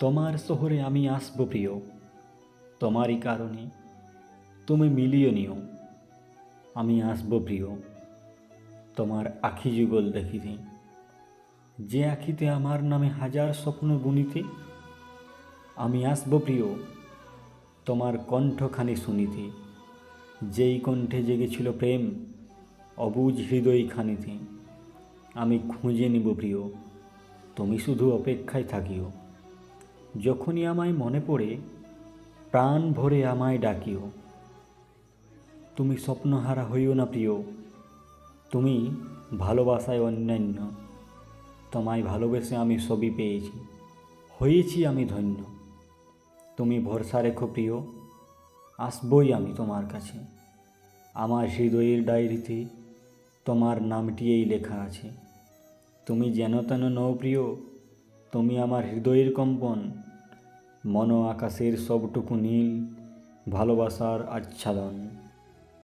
তোমার শহরে আমি আসব প্রিয়। তোমারই কারণে তুমি মিলিয়ে নিও। আমি আসব প্রিয়। তোমার আখি যুগল দেখিতে। যে আখিতে আমার নামে হাজার স্বপ্ন বুনিতে, আমি আসব প্রিয়। তোমার কণ্ঠখানি শুনিতে। যেই কণ্ঠে জেগেছিল প্রেম, অবুজ হৃদয় খানিতে আমি খুঁজে নিব প্রিয়। তুমি শুধু অপেক্ষায় থাকিও। যখনই আমায় মনে পড়ে, প্রাণ ভরে আমায় ডাকিও। তুমি স্বপ্নহারা হইও না প্রিয়, তুমি ভালোবাসায় অন্যান্য। তোমায় ভালোবেসে আমি সবই পেয়েছি, হয়েছি আমি ধন্য। তুমি ভরসা রেখো প্রিয়, আসবই আমি তোমার কাছে। আমার হৃদয়ের ডায়েরিতে তোমার নামটিই লেখা আছে। তুমি যেন তেন নও প্রিয়, তুমি আমার হৃদয়ের কম্পন মন আকাশের সবটুকু নীল ভালোবাসার আচ্ছাদন।